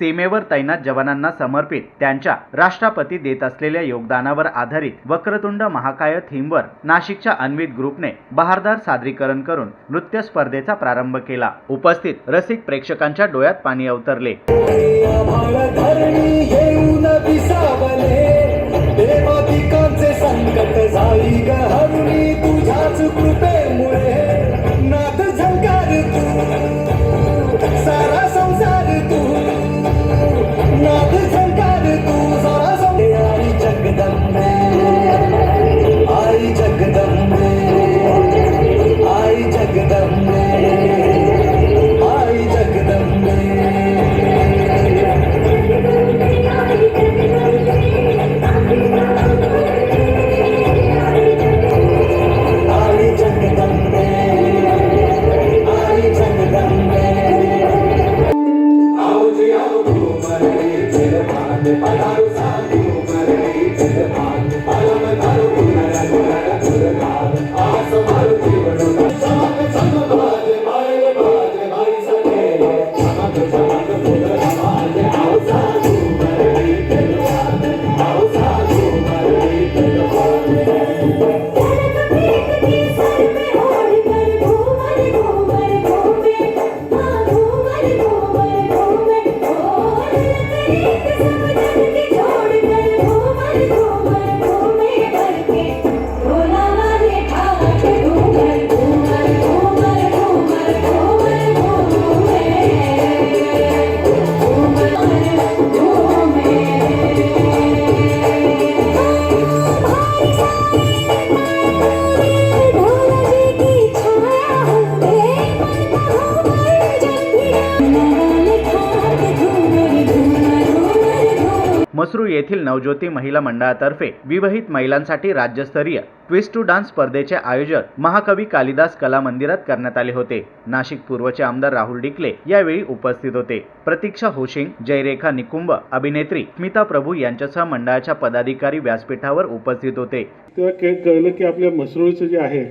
सीमेवर तैनात जवानांना समर्पित त्यांच्या राष्ट्रपती देत असलेल्या योगदानावर आधारित वक्रतुंड महाकाय थीमवर नाशिकच्या अन्वित ग्रुपने बहारदार सादरीकरण करून नृत्य स्पर्धेचा प्रारंभ केला उपस्थित रसिक प्रेक्षकांच्या डोळ्यात पाणी अवतरले मसरू येथील नवज्योती महिला मंडळातर्फे विवाहित महिलांसाठी राज्यस्तरीय ट्विस्ट टू डान्स स्पर्धेचे आयोजन महाकवी कालिदास कला मंदिरात करण्यात आले होते. नाशिक पूर्वचे आमदार राहुल डिकले यावेळी उपस्थित होते. प्रतीक्षा होशिंग जयरेखा निकुंभ अभिनेत्री स्मिता प्रभू यांच्यासह मंडळाच्या पदाधिकारी व्यासपीठावर उपस्थित होते. तेव्हा कळलं की आपल्या मसरूळचं जे आहे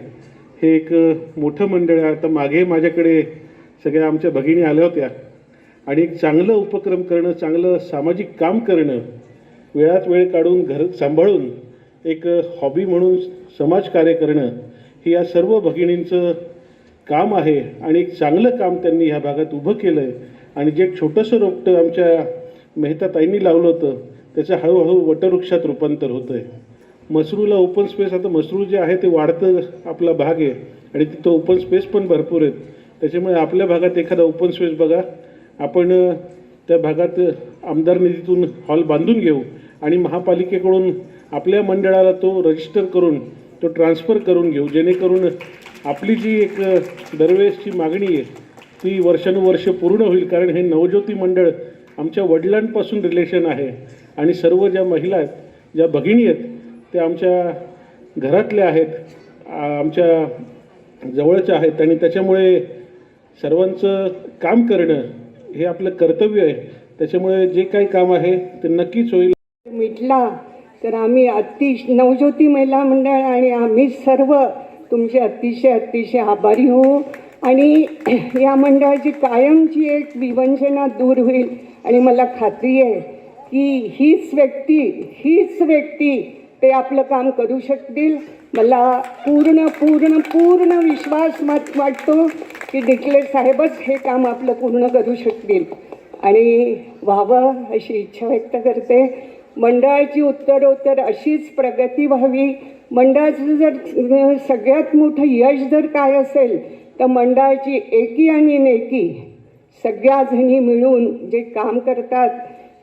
हे एक मोठं मंडळ आहे. आता मागे माझ्याकडे सगळ्या आमच्या भगिनी आल्या होत्या. आणि एक चांगलं उपक्रम करणं चांगलं सामाजिक काम करणं वेळात वेळ काढून घर सांभाळून एक हॉबी म्हणून समाजकार्य करणं हे या सर्व भगिनींचं काम आहे आणि एक चांगलं काम त्यांनी ह्या भागात उभं केलं आहे आणि जे एक छोटंसं रोपटं आमच्या मेहताताईंनी लावलं होतं त्याचं हळूहळू वटवृक्षात रूपांतर होतं आहे मसरूला ओपन स्पेस आता मसरू जे आहे ते वाढतं आपला भाग आहे आणि तिथं ओपन स्पेस पण भरपूर आहेत. त्याच्यामुळे आपल्या भागात एखादा ओपन स्पेस बघा. आपण त्या भागात आमदार निधीतून हॉल बांधून घेऊ. आणि महापालिकेकडून आपल्या मंडळाला तो रजिस्टर करून तो ट्रान्सफर करून घेऊ. जेणेकरून आपली जी एक दरवेळेसची मागणी आहे ती वर्षानुवर्ष पूर्ण होईल. कारण हे नवज्योती मंडळ आमच्या वडिलांपासून रिलेशन आहे. आणि सर्व ज्या महिला आहेत ज्या भगिनी आहेत त्या आमच्या घरातल्या आहेत आमच्या जवळच्या आहेत. आणि त्याच्यामुळे सर्वांचं काम करणं हे आपलं कर्तव्य आहे. त्याच्यामुळे जे काही काम आहे ते नक्कीच होईल. मिटला तर आम्ही अतिश नवज्योती महिला मंडळ आणि आम्ही सर्व तुमचे अतिशय अतिशय आभारी होऊ आणि या मंडळाची कायमची एक विवंचना दूर होईल. आणि मला खात्री आहे की हीच व्यक्ती हीच व्यक्ती ते आपलं काम करू शकतील. मला पूर्ण पूर्ण पूर्ण विश्वास मत वाटतो की डिकले साहेबच हे काम आपलं पूर्ण करू शकतील. आणि व्हावं अशी इच्छा व्यक्त करते. मंडळाची उत्तरोत्तर अशीच प्रगती व्हावी. मंडळाचं जर सगळ्यात मोठं यश जर काय असेल तर मंडळाची एकी आणि नेकी सगळ्या जणी मिळून जे काम करतात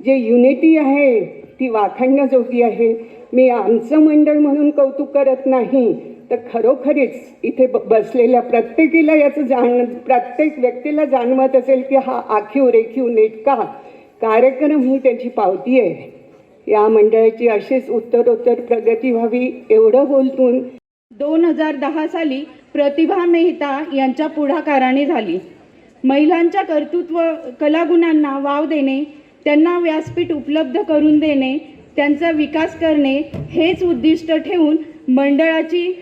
जे युनिटी आहे ती वाखाणण्याजोगी आहे. मी आमचं मंडळ म्हणून कौतुक करत नाही तर खरोखरीच इथे ब बसलेल्या प्रत्येकीला याचं जाण प्रत्येक व्यक्तीला जाणवत असेल की हा आखीव रेखीव नेटका कार्यक्रम ही त्याची पावती आहे. या मंडळाची अशीच उत्तरोत्तर प्रगती व्हावी एवढं बोलतून दोन हजार दहा साली प्रतिभा मेहता यांच्या पुढाकाराने झाली. महिलांच्या कर्तृत्व कलागुणांना वाव देणे त्यांना व्यासपीठ उपलब्ध करून देणे त्यांचा विकास करणे हेच उद्दिष्ट ठेवून मंडळाची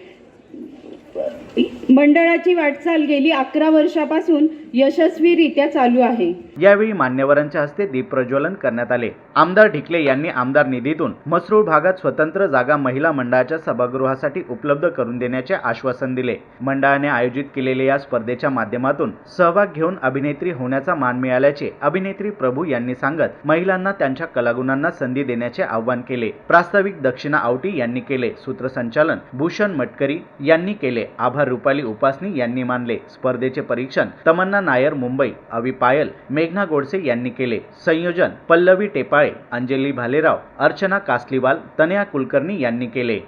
मंडळाची वाटचाल गेली अकरा वर्षापासून यशस्वीरित्या चालू आहे. यावेळी मान्यवरांच्या हस्ते दीप प्रज्वलन करण्यात आले. आमदार ढिकले यांनी आमदार निधीतून मसरूळ भागात स्वतंत्र जागा महिला मंडळाच्या सभागृहासाठी उपलब्ध करून देण्याचे आश्वासन दिले. मंडळाने आयोजित केलेल्या या स्पर्धेच्या माध्यमातून सहभाग घेऊन अभिनेत्री होण्याचा मान मिळाल्याचे अभिनेत्री प्रभू यांनी सांगत महिलांना त्यांच्या कलागुणांना संधी देण्याचे आवाहन केले. प्रास्ताविक दक्षिणा आवटी यांनी केले. सूत्रसंचालन भूषण मटकरी यांनी केले. आभार. रुपाली उपासनी यांनी मानले. स्पर्धेचे परीक्षण तमन्ना नायर मुंबई. अवि पायल मेघना गोडसे यांनी केले. संयोजन पल्लवी टेपाळे अंजली भालेराव अर्चना कासलीवाल तनया कुलकर्णी यांनी केले.